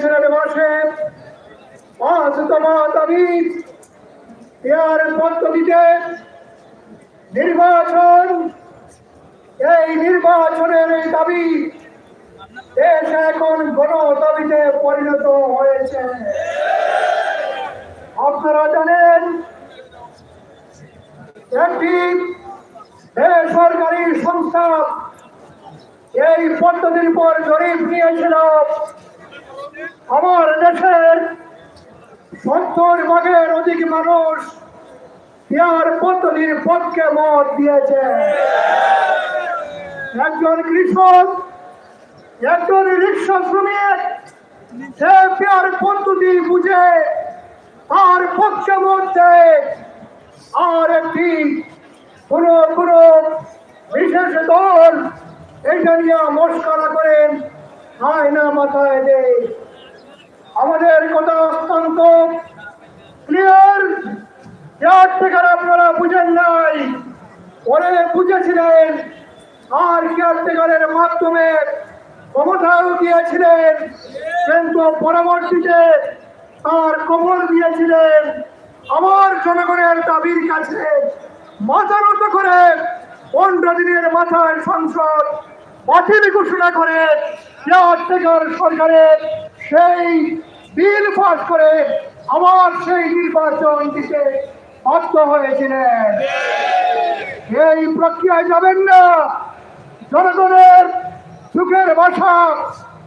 সিনেটে বসে। পাঁচতম দাবি এর পদ্ধতিতে নির্বাচন। এই নির্বাচনের এই দাবি দেশ এখন গণ দাবিতে পরিণত হয়েছে। আপনারা জানেন, একটি বেসরকারি সংস্থা এই পদ্ধতির উপর জরিপ নিয়েছিল। আমার দেশের সত্তর ভাগের অধিক মানুষ পেয়ার পদ্ধতির পক্ষে মত দিয়েছে। একজন কৃষক, একজন রিক্সা শ্রমিক, সে পেয়ার পদ্ধতি বুঝে তার পক্ষে মত দেয়। আর একটি কোন কোন বিশেষ দল এটা নিয়ে মস্করা করেন, আয়না মাথায় দেয়। আমাদের কথা অত্যন্ত ক্লিয়ার যার থেকে আপনারা বুঝেন নাই। পরে বুঝেছিলেন, আর কেয়ারটেকারের মাধ্যমে ক্ষমতাও দিয়েছিলেন কিন্তু পরবর্তীতে তার কবর দিয়েছিলেন। আমার জনগণের দাবির কাছে মাথা নত করে পনেরো দিনের মাথায় সংসদ বাতিল ঘোষণা করে কেয়ারটেকার সরকারের সেই বিল পাস করে আবার সেই নির্বাচন দিতে বাধ্য হয়েছিলেন। এই প্রক্রিয়ায় যাবেন না। জনগণের সুখের ভাষা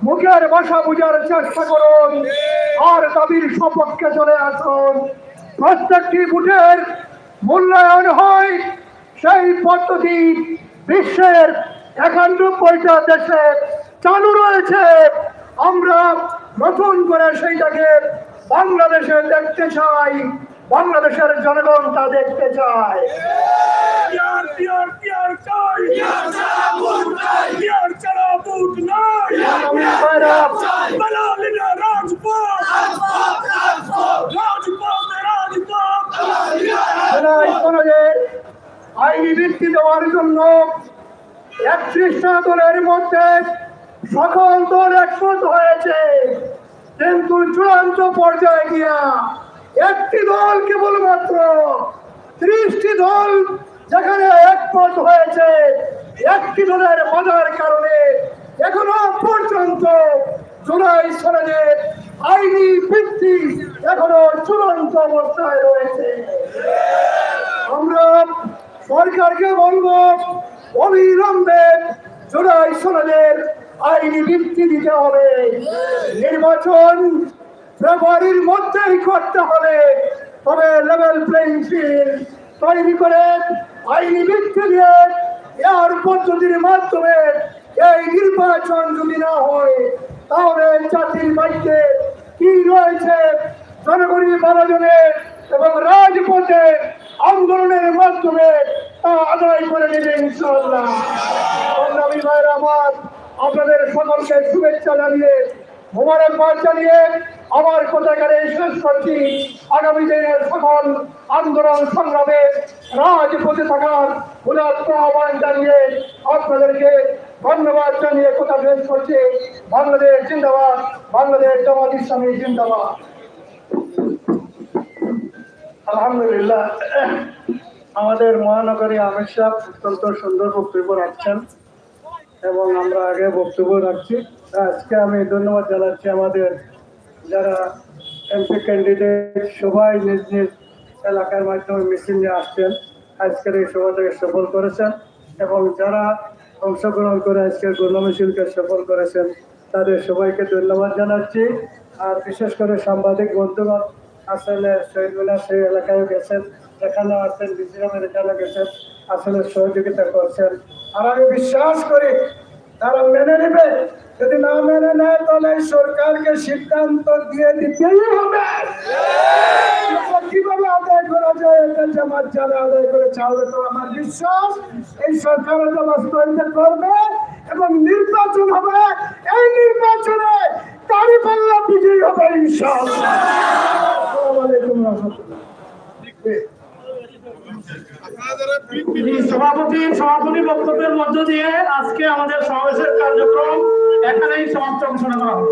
মুখের ভাষা বোঝার চেষ্টা করুন। আর দাবির সপক্ষে চলে আসুন। প্রত্যেকটি বুথের মূল্যায়ন হয়। সেই পদ্ধতি বিশ্বের একানব্বইটা দেশে চালু রয়েছে। আমরা নতুন করে সেইটাকে বাংলাদেশে দেখতে চাই বাংলাদেশের জনগণ তা দেখতে চায়। আইনি বৃত্তি দেওয়ার জন্য একত্রিশটা দলের মধ্যে সকল দল একমত হয়েছে, কিন্তু চূড়ান্ত পর্যায়ে গিয়া একটি দল কেবলমাত্র ত্রিশটি দল যেখানে একমত হয়েছে, একটি দলের বাধার কারণে এখনও পর্যন্ত জুলাই সনের আইনি ভিত্তি এখনও চূড়ান্ত অবস্থায় রয়েছে। আমরা সরকারকে বলব, অবিলম্বে জুলাই সনদের আইনি ভিত্তি দিতে হবে। নির্বাচন ফেব্রুয়ারির মধ্যেই করতে হবে। তবে লেভেল প্লেইং ফিল্ড তৈরি করে আইনি ভিত্তি দিয়ে এর পদ্ধতির মাধ্যমে এই নির্বাচন যদি না হয়, তাহলে জাতির বাড়িতে কি রয়েছে? জনগণের বারোজনের এবং রাজপথে আন্দোলনের মাধ্যমে তা আদায় করে নেবে ইনশাল্লাহ আমার আপনাদের সকলকে শুভেচ্ছা জানিয়ে, মোবারকবাদ জানিয়ে আমার কথাকারে শেষ করছি। আগামী দিনের সকল আন্দোলন সংগ্রামে রাজপথে থাকার উদাত্ত আহ্বান জানিয়ে আপনাদেরকে ধন্যবাদ জানিয়ে কথা শেষ করছি। বাংলাদেশ জিন্দাবাদ, বাংলাদেশ জামাত ইসলামী জিন্দাবাদ। আলহামদুলিল্লাহ। আমাদের মহানগরী আমির সাহেব অত্যন্ত সুন্দর বক্তব্য রাখছেন। এবং আমরা আগে বক্তব্য রাখছি। আজকে আমি ধন্যবাদ জানাচ্ছি আমাদের যারা এমপি ক্যান্ডিডেট সবাই নিজ নিজ এলাকার মাধ্যমে মিছিল নিয়ে আসছেন। আজকের এই সভাটাকে সফল করেছেন এবং যারা অংশগ্রহণ করে আজকের গণমিছিলকে সফল করেছেন, তাদের সবাইকে ধন্যবাদ জানাচ্ছি। আর বিশেষ করে সাংবাদিক বন্ধুগণ, আসলে শহীদ শহীদুল্লাহ সেই এলাকায় গেছেন যেখানে আছেন বিজিরামের এখানে গেছেন, আসলে সহযোগিতা করছেন। আর আমি বিশ্বাস করি তারা মেনে নেবে। যদি না মেনে নেয়, তাহলে সরকারকে সিদ্ধান্ত দিয়ে দিতেই হবে। কীভাবে আদায় করা যায়, এটা জামাত যারা আদায় করে চাওয়ালে তো আমার বিশ্বাস, এই সরকার এটা বাস্তবায়িত করবে এবং নির্বাচন হবে। এই নির্বাচনে পাল্লা বিজয়ী হবে, ইনশাআল্লাহ। আসসালামু আলাইকুম রহমতুল্লাহ। সভাপতি সভাপতি বক্তব্যের মধ্য দিয়ে আজকে আমাদের সমাবেশের কার্যক্রম এখানেই সমাপ্ত ঘোষণা করা হবে